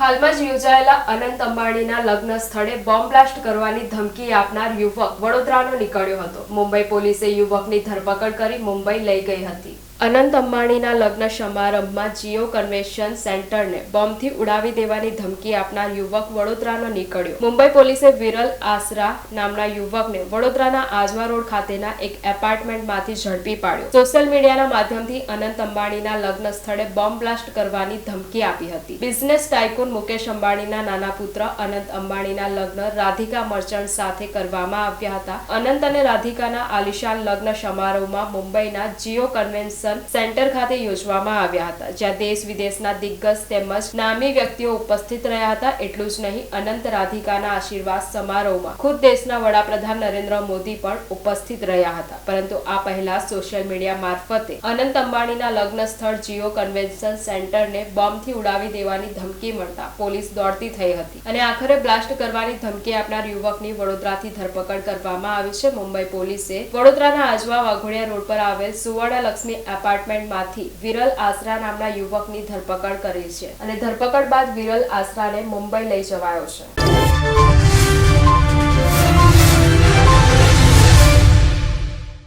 હાલમાં જ યોજાયેલા અનંત અંબાણીના લગ્ન સ્થળે બોમ્બ બ્લાસ્ટ કરવાની ધમકી આપનાર યુવક વડોદરાનો નીકળ્યો હતો. મુંબઈ પોલીસે યુવકની ધરપકડ કરી મુંબઈ લઈ ગઈ હતી. અનંત અંબાણીના લગ્ન સમારંભમાં જીઓ કન્વેન્શન સેન્ટરને બોમ્બથી ઉડાવી દેવાની ધમકી આપનાર યુવક વડોદરાનો નીકળ્યો. મુંબઈ પોલીસે વિરલ આસરા નામના યુવકને વડોદરાના આજવા રોડ ખાતેના એક એપાર્ટમેન્ટમાંથી ઝડપી પાડ્યો. સોશિયલ મીડિયાના માધ્યમથી અનંત અંબાણીના લગ્ન સ્થળે બોમ્બ બ્લાસ્ટ કરવાની ધમકી આપી હતી. બિઝનેસ ટાઇકુન મુકેશ અંબાણીના નાના પુત્ર અનંત અંબાણીના લગ્ન રાધિકા મર્ચન્ટ સાથે કરવામાં આવ્યા હતા. અનંત અને રાધિકાના આલિશાન લગ્ન સમારોહમાં મુંબઈના જીઓ કન્વેન્શન સેન્ટર ખાતે યોજવામાં આવ્યા હતા, જ્યાં દેશ વિદેશના દિગ્ગજ તેમજ નામી વ્યક્તિઓ ઉપસ્થિત રહ્યા હતા, એટલું જ નહીં, અનંત રાધિકાના આશીર્વાદ સમારોહમાં ખુદ દેશના વડાપ્રધાન નરેન્દ્ર મોદી પણ ઉપસ્થિત રહ્યા હતા. પરંતુ આ પહેલા સોશિયલ મીડિયા મારફતે અનંત અંબાણીના લગ્ન સ્થળ જીઓ કન્વેન્શન સેન્ટરને બોમ્બથી ઉડાવી દેવાની ધમકી મળતા પોલીસ દોડતી થઈ હતી અને આખરે બ્લાસ્ટ કરવાની ધમકી આપનાર યુવકની વડોદરાથી ધરપકડ કરવામાં આવી છે. મુંબઈ પોલીસે વડોદરાના આજવા વાઘોડિયા રોડ પર આવેલ સુવર્ણ લક્ષ્મી એપાર્ટમેન્ટમાંથી વિરલ આસરા નામના યુવકની ધરપકડ કરી છે અને ધરપકડ બાદ વિરલ આસરાને મુંબઈ લઈ જવાયો છે.